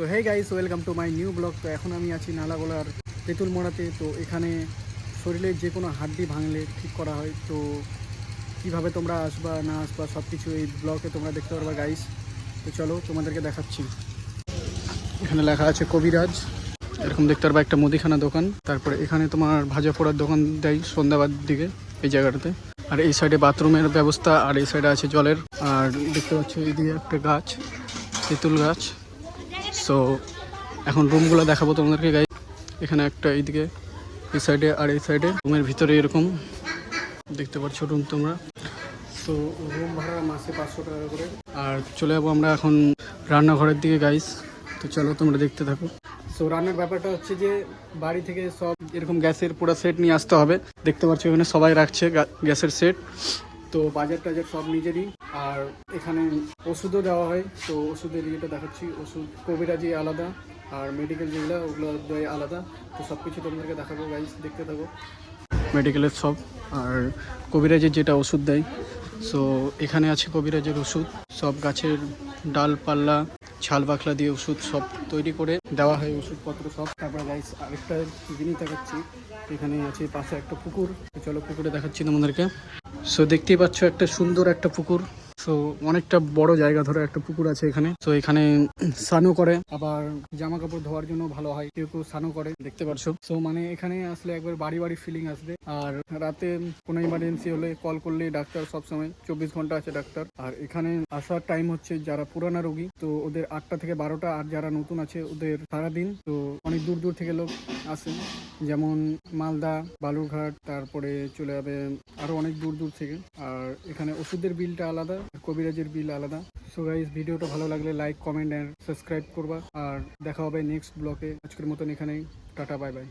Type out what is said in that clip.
তো hey guys welcome to my new blog তো এখন আমি আছি নালাগোলার তেঁতুল মোড়াতে তো এখানে শরীরের যে কোনো হাড্ডি ভাঙলে ঠিক করা হয়। তো কীভাবে তোমরা আসবা, না আসবা সব কিছু এই ব্লগে তোমরা দেখতে পারবা গাইস তো চলো তোমাদেরকে দেখাচ্ছি। এখানে লেখা আছে কবিরাজ। এরকম দেখতে পারবা একটা মুদিখানা দোকান। তারপরে এখানে তোমার ভাজা পোড়ার দোকান দেয় সন্ধ্যাবার দিকে এই জায়গাটাতে। আর এই সাইডে বাথরুমের ব্যবস্থা, আর এই সাইডে আছে জলের। আর দেখতে পাচ্ছ এইদিকে একটা গাছ, তেঁতুল গাছ। সো এখন রুমগুলো দেখাবো তোমাদেরকে গাই এখানে একটা এইদিকে, এই সাইডে আর এই সাইডে রুমের ভিতরে এরকম। দেখতে পাচ্ছ রুম তোমরা। তো রুম ভাড়া মাসে পাঁচশো টাকা করে। আর চলে যাব আমরা এখন রান্নাঘরের দিকে গাইস তো চলো তোমরা দেখতে থাকো। সো রান্নার ব্যাপারটা হচ্ছে যে, বাড়ি থেকে সব এরকম গ্যাসের পুরো সেট নিয়ে আসতে হবে। দেখতে পাচ্ছ এখানে সবাই রাখছে গ্যাসের সেট তো বাজার টাজার সব নিজেরই। আর এখানে ওষুধও দেওয়া হয়, তো ওষুধের ইয়েটা দেখাচ্ছি। ওষুধ কবিরাজি আলাদা, আর মেডিকেল যেগুলো, ওগুলো আলাদা। তো সব কিছু তোমাদেরকে দেখাবো গাইজ দেখতে থাকো। মেডিকেলের সব, আর কবিরাজের যেটা ওষুধ দেয়। সো এখানে আছে কবিরাজের ওষুধ। সব গাছের ডালপাল্লা ছাল বাখলা দিয়ে ওষুধ সব তৈরি করে দেওয়া হয়, ওষুধপত্র সব। তারপরে গাইস আরেকটা জিনিস দেখাচ্ছি। এখানে আছে পাশে একটা পুকুর। চলো পুকুরে দেখাচ্ছি তোমাদেরকে। সো দেখতেই পাচ্ছ একটা সুন্দর একটা পুকুর। সো অনেকটা বড় জায়গা ধরে একটা পুকুর আছে এখানে। তো এখানে স্নানও করে। আবার জামা কাপড় ধোয়ার জন্য ভালো হয়। কেউ কেউ স্নানও করে, দেখতে পারছ সো মানে এখানে আসলে একবার বাড়ি বাড়ি ফিলিং আসবে। আর রাতে কোনো ইমার্জেন্সি হলে কল করলে ডাক্তার সব সময় চব্বিশ ঘণ্টা আছে ডাক্তার। আর এখানে আসার টাইম হচ্ছে যারা পুরানা রোগী। তো ওদের আটটা থেকে বারোটা আর যারা নতুন আছে, ওদের সারাদিন। তো অনেক দূর দূর থেকে লোক আসে। যেমন মালদা, বালুরঘাট, তারপরে চলে যাবে আরও অনেক দূর দূর থেকে। আর এখানে ওষুধের বিলটা আলাদা। কবিরাজের বিল আলাদা। সো গাইজ ভিডিওটা ভালো লাগলে লাইক কমেন্ট অ্যান্ড সাবস্ক্রাইব করবা। আর দেখা হবে নেক্সট ব্লকে আজকের মতন এখানেই। Tata bye bye